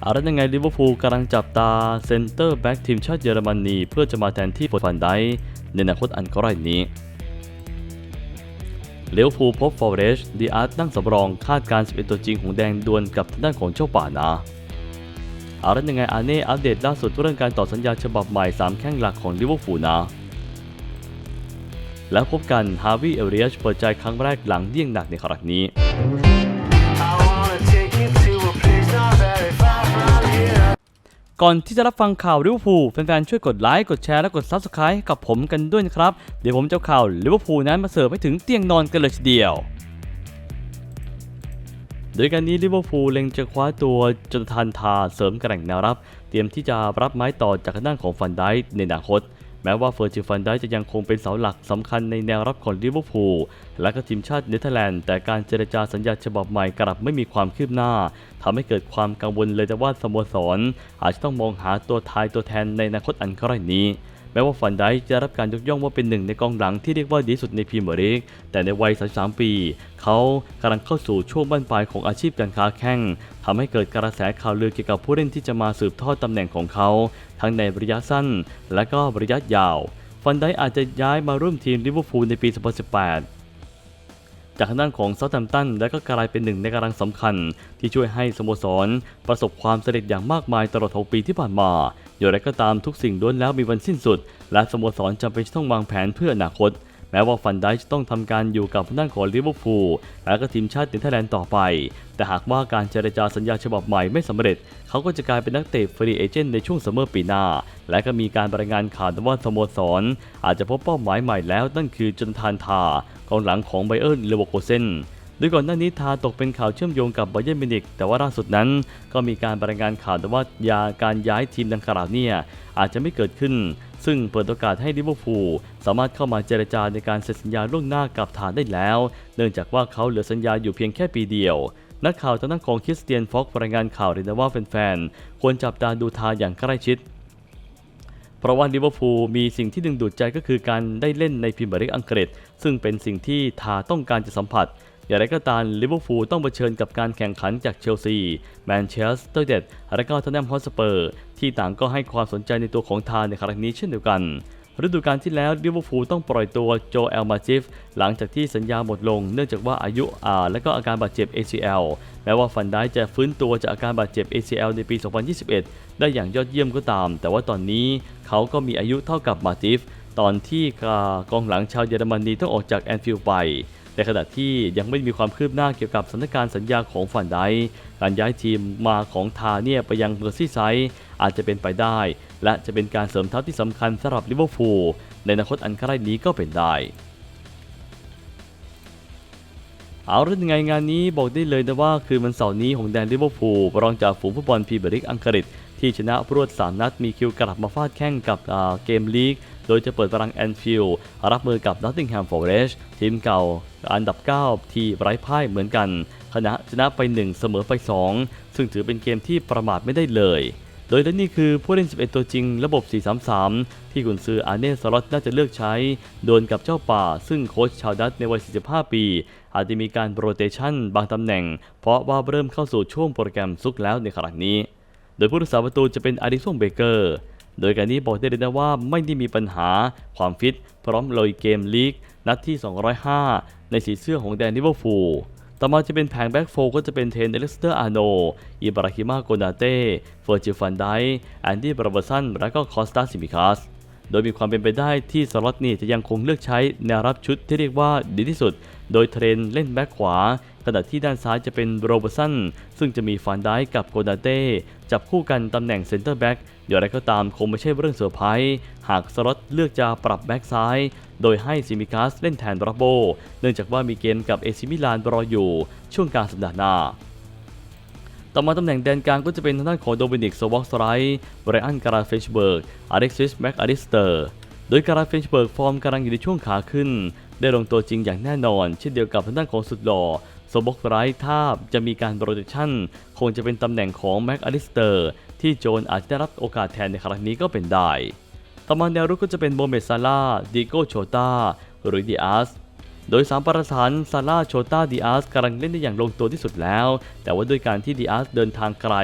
เอาแล้วยังไงลิเวอร์พูลกำลังจับตาเซนเตอร์แบ็กทีมชาติเยอรมนีเพื่อจะมาแทนที่ฟันไดในอนาคตอันใกล้นี้ลิเวอร์พูลพบฟอร์เรสดีอาร์ตนั่งสำรองคาดการณ์11ตัวจริงของแดงดวลกับทางด้านของเจ้าป่านะเอาแล้วยังไงอาเน่อัปเดตล่าสุดเรื่องการต่อสัญญาฉบับใหม่ 3 แข้งหลักของลิเวอร์พูลนะแล้วพบกันฮาวิเอเรียชเปิดใจครั้งแรกหลังเดี่ยงหนักในครั้งนี้ ก่อนที่จะรับฟังข่าวลิเวอร์พูลแฟนๆช่วยกดไลค์กดแชร์และกดซับสไคร b ์กับผมกันด้วยนะครับ เดี๋ยวผมจะข่าวลิเวอร์พูลนั้นมาเสิร์ฟให้ถึงเตียงนอนกันเลยทีเดียว โดยการนี้ลิเวอร์พูลเล็งจะคว้าตัวจนทันทาเสริมแกร่งแนวรับ เตรียมที่จะรับไม้ต่อจากด้านของฟันได์ในอนาคต แม้ว่าเฟอร์จิฟันได้จะยังคงเป็นเสาหลักสำคัญในแนวรับของลิเวอร์พูลและก็ทีมชาติเนเธอร์แลนด์แต่การเจรจาสัญญาฉบับใหม่กลับไม่มีความคืบหน้าทำให้เกิดความกังวลเลยแต่ว่าสโมสร อาจจะต้องมองหาตัวทายตัวแทนในอนาคตอันใกล้นี้ แม้ว่าฟันไดจะรับการยกย่องว่าเป็นหนึ่งในกองหลังที่เรียกว่าดีสุดในพรีเมียร์ลีกแต่ในวัย 33 ปี เขากำลังเข้าสู่ช่วงบั้นปลายของอาชีพการค้าแข่งทำให้เกิดกระแสข่าวลือเกี่ยวกับผู้เล่นที่จะมาสืบทอดตำแหน่งของเขา ทั้งในระยะสั้น และก็ระยะยาว ฟันไดอาจจะย้ายมาร่วมทีมลิเวอร์พูลในปี 2018จากด้านของเซาท์แฮมป์ตันและก็กลายเป็นหนึ่งในกำลังสำคัญ ที่ช่วยให้สโมสร ประสบความสำเร็จอย่างมากมายตลอด 6 ปีที่ผ่านมา อย่างไรก็ตามทุกสิ่งล้วนแล้วมีวันสิ้นสุด และสโมสรจำเป็นต้องวางแผนเพื่ออนาคต แม้ว่าฟันไดค์จะต้องทำการอยู่กับทางด้านของลิเวอร์พูลและก็ทีมชาติเนเธอร์แลนด์ต่อไป แต่หากว่าการเจรจาสัญญาฉบับใหม่ไม่สำเร็จ เขาก็จะกลายเป็นนักเตะฟรีเอเจนต์ในช่วงซัมเมอร์ปีหน้า และก็มีการรายงานข่าวว่าสโมสร อาจจะพบเป้าหมายใหม่แล้วนั่นคือจนทานทากองหลังของไบเอิร์นเลเวอร์โคเซน โดยก่อนหน้านี้ทาตกเป็นข่าวเชื่อมโยงกับไบเยนมินิกแต่ว่าล่าสุดนั้น ก็มีการรายงานข่าวแต่ว่ายาการย้ายทีมดังกล่าวเนี่ยอาจจะไม่เกิดขึ้น ซึ่งเปิดโอกาสให้ลิเวอร์พูลสามารถเข้ามาเจรจาในการเซ็นสัญญาล่วงหน้ากับทาได้แล้ว เนื่องจากว่าเขาเหลือสัญญาอยู่เพียงแค่ปีเดียวนักข่าวทางด้านของคริสเตียนฟ็อกรายงานข่าวเลยนะว่าแฟนๆ ควรจับตาดูทาอย่างใกล้ชิด เพราะว่าลิเวอร์พูลมีสิ่งที่ดึงดูดใจก็คือการได้เล่นในพรีเมียร์ลีกอังกฤษ ซึ่งเป็นสิ่งที่ทาต้องการจะสัมผัส อย่างไรก็ตามลิเวอร์พูลต้องเผชิญกับการแข่งขันจากเชลซีแมนเชสเตอร์เดดและก็ทอนแนมฮอตสเปอร์ ที่ต่างก็ให้ความสนใจในตัวของทาในครั้งนี้เช่นเดียวกันฤดูกาลที่แล้วลิเวอร์พูลต้องปล่อยตัวโจเอลมาจิฟ หลังจากที่สัญญาหมดลง เนื่องจากว่าอายุอาและก็อาการบาดเจ็บ ACL แม้ว่าฟันได้จะฟื้นตัวจากอาการบาดเจ็บ ACL ในปี 2021 ได้อย่างยอดเยี่ยมก็ตาม แต่ว่าตอนนี้เขาก็มีอายุเท่ากับมาจิฟ ตอนที่กองหลังชาวเยอรมนีต้องออกจากแอนฟิลด์ไป ในขณะที่ยังไม่มีความคืบหน้าเกี่ยวกับสถานการณ์สัญญาของฟันไดการย้ายทีมมาของทาเนี่ยไปยังเมอร์ซี่ไซด์อาจจะเป็นไปได้ และจะเป็นการเสริมทัพที่สำคัญสำหรับลิเวอร์พูลในอนาคตอันใกล้นี้ก็เป็นได้เอาเรื่องยังไงงานนี้บอกได้เลยนะว่าคืนวันเสาร์นี้ของแดนลิเวอร์พูลรองจากฝูงฟุตบอลพรีเมียร์ลีกอังกฤษ ที่ชนะรวด 3 นัดมีคิวกลับมาฟาดแข้งกับเกมลีก โดยจะเปิดตารางแอนฟิลด์รับมือกับนอตติงแฮมฟอร์เรสทีมเก่าอันดับ 9 ที่ไร้พ่ายเหมือนกันขณะชนะไป 1 เสมอไป 2 ซึ่งถือเป็นเกมที่ประมาทไม่ได้เลย โดยและนี่คือผู้เล่น 11 ตัวจริงระบบ 4-3-3 ที่กุนซืออาเน่สล็อตน่าจะเลือกใช้ โดนกับเจ้าป่า ซึ่งโค้ชชาวดัตในวัย 45 ปี อาจจะมีการโรเตชันบางตำแหน่ง เพราะว่าเริ่มเข้าสู่ช่วงโปรแกรมซุกแล้วในครั้งนี้ โดยผู้รักษาประตูจะเป็นอาริสันเบเกอร์ โดยการนี้บอกได้เลยนะว่าไม่ได้มีปัญหาความฟิต พร้อมลอยเกมลีก นัดที่ 205 ในสีเสื้อของแดนนิเวอร์พูลต่อมาจะเป็นแผงแบ็กโฟก็จะเป็นเทนเดลสเตอร์อาโน อิบราฮิมาโกนาเต้ เฟอร์จิฟันไดแอนดี้บราเบอร์สัน และก็คอสตาซิมิคัส โดยมีความเป็นไปได้ที่สล็อตนี่จะยังคงเลือกใช้แนวรับชุดที่เรียกว่าดีที่สุด โดยเทรนเล่นแบ็กขวาขณะที่ด้านซ้ายจะเป็นโรเบอร์สันซึ่งจะมีฟันไดกับโกนาเต้จับคู่กันตำแหน่งเซนเตอร์แบ็กอย่างไรก็ตามคงไม่ใช่เรื่องเซอร์ไพรส์หากสล็อตเลือกจะปรับแบ็กซ้าย โดยให้ซิมิคัสเล่นแทนบราโบ เนื่องจากว่ามีเกมกับเอซิมิลานรออยู่ช่วงกลางสัปดาห์หน้า ต่อมาตำแหน่งแดนกลางก็จะเป็นทางด้านของโดมินิกสวอกสไลท์ไบรอันการาเฟนชเบิร์กอเล็กซิสแม็กอลิสเตอร์โดยการาเฟนชเบิร์กฟอร์มกำลังอยู่ในช่วงขาขึ้น ได้ลงตัวจริงอย่างแน่นอน เช่นเดียวกับทางด้านของสุดหล่อสวอกสไลท์ถ้าจะมีการโรเตชันคงจะเป็นตำแหน่งของแม็กอลิสเตอร์ที่โจนอาจจะได้รับโอกาสแทนในครั้งนี้ก็เป็นได้ต่อมาแนวรุกก็จะเป็นโมเมซาลาดิโกโชตาหรือดิอาส โดยสามประธานซาร่าโชตาดิอาสกำลังเล่นได้อย่างลงตัวที่สุดแล้ว แต่ว่าด้วยการที่ดิอาสเดินทางไกล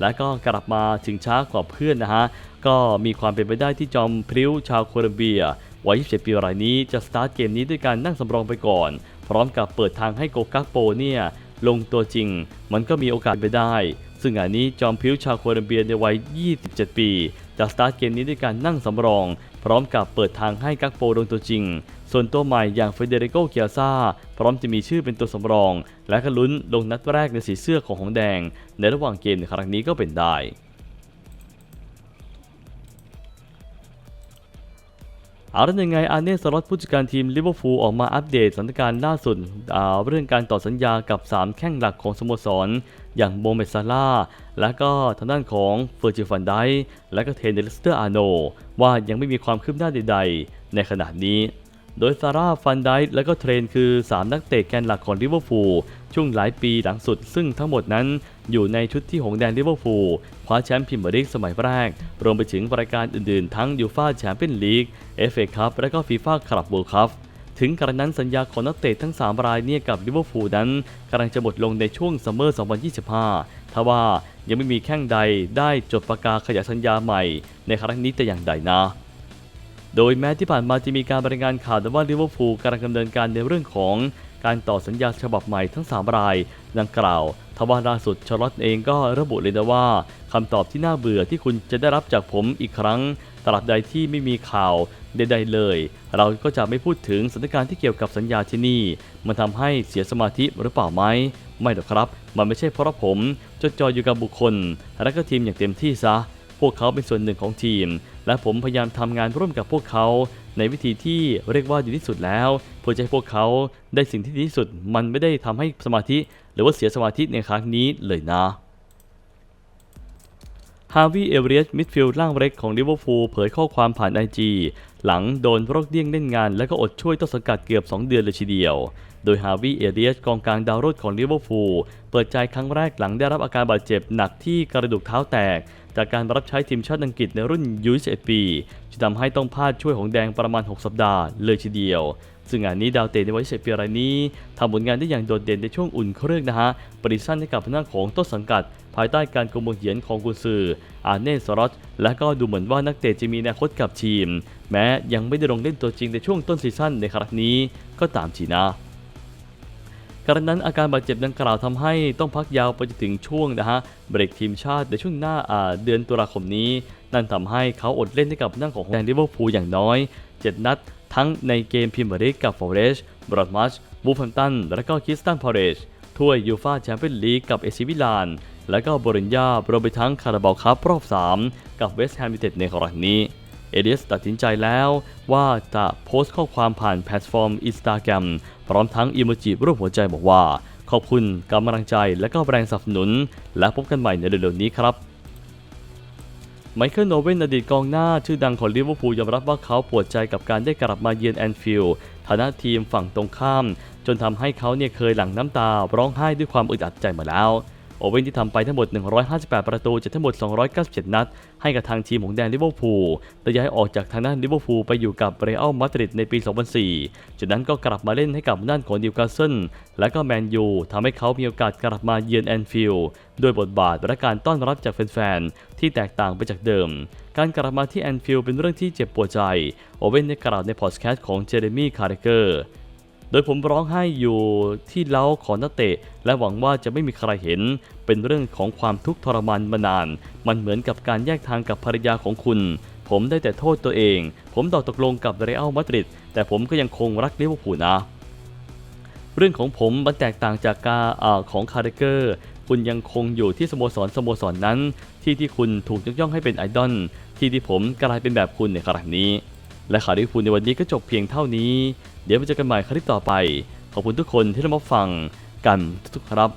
และก็กลับมาถึงช้ากว่าเพื่อนนะฮะ ก็มีความเป็นไปได้ที่จอมพริ้วชาวโคลอมเบียวัย 27 ปีรายนี้จะสตาร์ทเกมนี้ด้วยการนั่งสำรองไปก่อน พร้อมกับเปิดทางให้โกกักโปเนี่ยลงตัวจริง มันก็มีโอกาสไปได้ ซึ่งงานนี้จอมพิวชาวโคลอมเบียในวัย 27 ปี จะสตาร์ทเกมนี้ด้วยการนั่งสำรอง ร้อมกับเปิดทางให้กักโปลงตัวจริง ส่วนตัวใหม่อย่างเฟเดริโกเกียซาพร้อมจะมีชื่อเป็นตัวสำรอง และก็ลุ้นลงนัดแรกในสีเสื้อของหงแดง ในระหว่างเกมในครั้งนี้ก็เป็นได้ เอาแล้วยังไงอาร์เน่สล็อตผู้จัดการทีมลิเวอร์พูลออกมาอัปเดตสถานการณ์ล่าสุดเรื่องการต่อสัญญากับ 3 แข้งหลักของสโมสร อย่างโบเมซาลาและก็ทางด้านของเฟอร์จิฟันได์และก็เทนเดลสเตอร์อาโนว่ายังไม่มีความคืบหน้าใด ๆ ในขณะนี้ โดยซาร่าฟันไดและก็เทรนคือ 3 นักเตะแกนหลักของลิเวอร์พูลช่วงหลายปีหลังสุด ซึ่งทั้งหมดนั้นอยู่ในชุดที่หงแดงลิเวอร์พูลคว้าแชมป์พรีเมียร์ลีกสมัยแรก รวมไปถึงรายการอื่นๆ ทั้งยูฟ่าแชมเปี้ยนลีกเอฟเอคัพและก็ฟีฟ่าคลับเวิลด์คัพถึงกระนั้นสัญญาของนักเตะทั้ง 3 รายเนี่ยกับลิเวอร์พูลนั้นกำลังจะหมดลงในช่วงซัมเมอร์ 2025 ทว่ายังไม่มีแข้งใดได้จดประกาศขยายสัญญาใหม่ ในครั้งนี้แต่อย่างใดนะ โดยแม้ที่ผ่านมาจะมีการรายงานข่าวว่าลิเวอร์พูลกำลังดำเนินการในเรื่องของการต่อสัญญาฉบับใหม่ทั้ง 3 ราย ดังกล่าว ทว่าล่าสุดชาร์ลอตเองก็ระบุเลยนะว่าคำตอบที่น่าเบื่อที่คุณจะได้รับจากผมอีกครั้ง ตราบใดที่ไม่มีข่าวใดๆเลย เราก็จะไม่พูดถึงสถานการณ์ที่เกี่ยวกับสัญญาที่นี่ มันทำให้เสียสมาธิหรือเปล่าไหม ไม่หรอกครับ มันไม่ใช่เพราะผมจดจ่ออยู่กับบุคคล และก็ทีมอย่างเต็มที่ซะ พวกเขาเป็นส่วนหนึ่งของทีม และผมพยายามทำงานร่วมกับพวกเขา ในวิธีที่เรียกว่าดีที่สุดแล้วเพื่อจะให้พวกเขาได้สิ่งที่ดีที่สุด มันไม่ได้ทำให้สมาธิ หรือว่าเสียสมาธิในครั้งนี้เลยนะฮาวิเอเวอเรสต์มิดฟิลด์ร่างเล็กของลิเวอร์พูลเผยข้อความผ่านไอจีหลังโดนโรคเดี้ยงเล่นงานและก็อดช่วยต้นสังกัดเกือบ 2 เดือนเลยทีเดียว ดยฮาวิเอเรียสกองกลางดาวรุ่งของลิเวอร์พูลเปิดใจครั้งแรกหลังได้รับอาการบาดเจ็บหนักที่กระดูกเท้าแตก จากการรับใช้ทีมชาติอังกฤษในรุ่นยู21ปีจะทำให้ต้องพลาดช่วยของแดงประมาณ 6 สัปดาห์เลยทีเดียวซึ่งงานนี้ดาวเตะในวัย21ปีรายนี้ทำผลงานได้อย่างโดดเด่นในช่วงอุ่นเครื่องนะฮะ ปริสั้นให้กับพนักของต้นสังกัด ภายใต้การกุมมือเหียนของกุนซือ อาเน่สรอตและก็ดูเหมือนว่านักเตะจะมีอนาคตกับทีม แม้ยังไม่ได้ลงเล่นตัวจริงในช่วงต้นซีซั่นในครั้งนี้ก็ตามทีนะ กระนั้นอาการบาดเจ็บดังกล่าวทำให้ต้องพักยาวไปจนถึงช่วงนะฮะเบรกทีมชาติในช่วงหน้าเดือนตุลาคมนี้ นั่นทำให้เขาอดเล่นให้กับนั่งของแดนลิเวอร์พูลอย่างน้อย 7 นัด ทั้งในเกมพรีเมียร์ลีกกับฟอเรสต์บรอดมัชบูฟแฮมตัน และก็คิสตันพาเรชถ้วยยูฟาแชมเปี้ยนลีกกับเอซิมิลาน และก็บริญญารวมไปทั้งคาราบาลคัพรอบ 3 กับเวสต์แฮมยูไนเต็ดในครั้งนี้ เอเดียสตัดสินใจแล้วว่าจะโพสต์ข้อความผ่านแพลตฟอร์ม Instagram พร้อมทั้งอีโมจิรูปหัวใจบอกว่า ขอบคุณกำลังใจและก็แรงสนับสนุน และพบกันใหม่ในเร็วๆนี้ครับไมเคิลโนเวนอดีตกองหน้า ชื่อดังของลิเวอร์พูลยอมรับว่าเขาปวดใจกับการได้กลับมาเยือนแอนฟิลด์ฐานะทีมฝั่งตรงข้าม จนทำให้เขาเนี่ยเคยหลั่งน้ำตาร้องไห้ด้วยความอึดอัดใจมาแล้ว โอเว่นที่ทำไปทั้งหมด 158 ประตูจากทั้งหมด 297 นัด ให้กับทางทีมของแดนลิเวอร์พูลแต่ย้ายออกจากทางด้านลิเวอร์พูลไปอยู่กับเรอัลมาดริดในปี 2004 จากนั้นก็กลับมาเล่นให้กับด้านของนิวคาสเซิลและก็แมนยูทำให้เขามีโอกาสกลับมาเยือนแอนฟิลด์ด้วยบทบาทและการต้อนรับจากแฟนๆ ที่แตกต่างไปจากเดิม การกลับมาที่แอนฟิลด์เป็นเรื่องที่เจ็บปวดใจ โอเว่นได้กล่าวในพอดแคสต์ของเจเรมี่คาร์เรเกอร์ โดยผมร้องไห้อยู่ที่เล้าของนักเตะ และหวังว่าจะไม่มีใครเห็น เป็นเรื่องของความทุกข์ทรมานมานาน มันเหมือนกับการแยกทางกับภรรยาของคุณ ผมได้แต่โทษตัวเอง ผมตอบตกลงกับเรอัลมาดริดแต่ผมก็ยังคงรักลิเวอร์พูลนะ เรื่องของผมมันแตกต่างจากการอของคาร์เรเกอร์คุณยังคงอยู่ที่สโมสรสโมสรนั้น ที่ที่คุณถูกยกย่องให้เป็นไอดอลที่ที่ผมกลายเป็นแบบคุณในครั้งนี้ และข่าวลิเวอร์พูลในวันนี้ก็จบเพียงเท่านี้ เดี๋ยวไปเจอกันใหม่คลิปต่อไป ขอบคุณทุกคนที่รับฟังกันทุกครับ